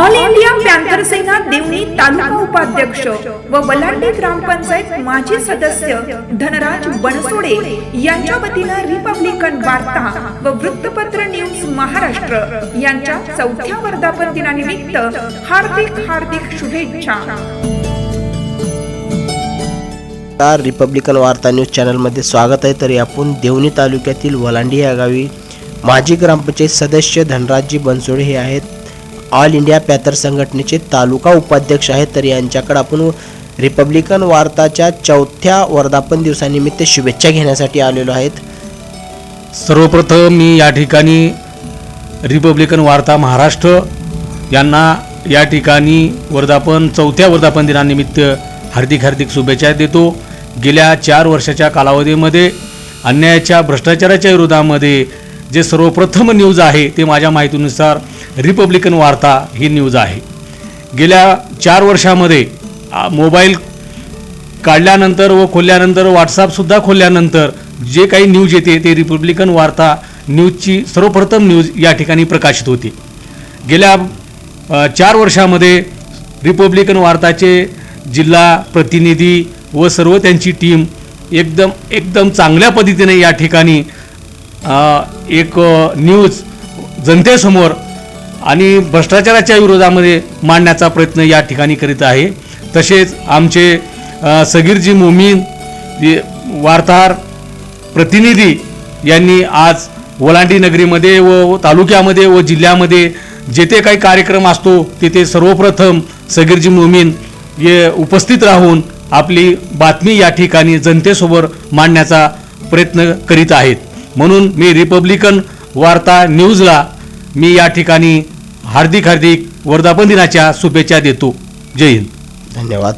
All India banker Sena Deoni taluka उपाध्यक्ष व वलांडी ग्रामपंचायत माजी सदस्य धनराज बनसोडे यांच्या वतीनं रिपब्लिकन वार्ता व वृत्तपत्र न्यूज महाराष्ट्र यांच्या चौथ्या वर्धापन दिनानिमित्त हार्दिक हार्दिक शुभेच्छा. रिपब्लिकन वार्ता न्यूज चॅनलमध्ये स्वागत आहे. तरी आपण देवणी तालुक्यातील वलांडी या गावी माजी ग्रामपंचायत सदस्य धनराजजी बनसोडे हे आहेत. ऑल इंडिया पॅथर संघटनेचे तालुका उपाध्यक्ष आहेत. तर यांच्याकडे आपण रिपब्लिकन वार्ताच्या चौथ्या वर्धापन दिवसानिमित्त शुभेच्छा घेण्यासाठी आलेलो आहेत. सर्वप्रथम मी या ठिकाणी रिपब्लिकन वार्ता महाराष्ट्र यांना या ठिकाणी वर्धापन चौथ्या वर्धापन दिनानिमित्त हार्दिक हार्दिक शुभेच्छा देतो. गेल्या चार वर्षाच्या कालावधीमध्ये अन्यायाच्या भ्रष्टाचाराच्या विरोधामध्ये जे सर्वप्रथम न्यूज आहे ते माझ्या माहितीनुसार रिपब्लिकन वार्ता ही न्यूज आहे. गेल्या चार वर्षामध्ये मोबाईल काढल्यानंतर व खोलल्यानंतर व्हॉट्सअपसुद्धा खोलल्यानंतर जे काही न्यूज येते ते रिपब्लिकन वार्ता न्यूजची सर्वप्रथम न्यूज या ठिकाणी प्रकाशित होते. गेल्या चार वर्षामध्ये रिपब्लिकन वार्ताचे जिल्हा प्रतिनिधी व सर्व त्यांची टीम एकदम एकदम चांगल्या पद्धतीने या ठिकाणी एक न्यूज जनतेसमोर आणि भ्रष्टाचाराच्या विरोधामध्ये मांडण्याचा प्रयत्न या ठिकाणी करीत आहे. तसेच आमचे सगीरजी मोमीन वार्ताहर प्रतिनिधी यांनी आज ओलांडी नगरीमध्ये व तालुक्यामध्ये व जिल्ह्यामध्ये जेथे काही कार्यक्रम असतो तेथे सर्वप्रथम सगीरजी मोमीन हे उपस्थित राहून आपली बातमी या ठिकाणी जनतेसमोर मांडण्याचा प्रयत्न करीत आहेत. म्हणून मी रिपब्लिकन वार्ता न्यूजला मी या ठिकाणी हार्दिक हार्दिक वर्धापन दिनाच्या शुभेच्छा देतो. जय हिंद. धन्यवाद.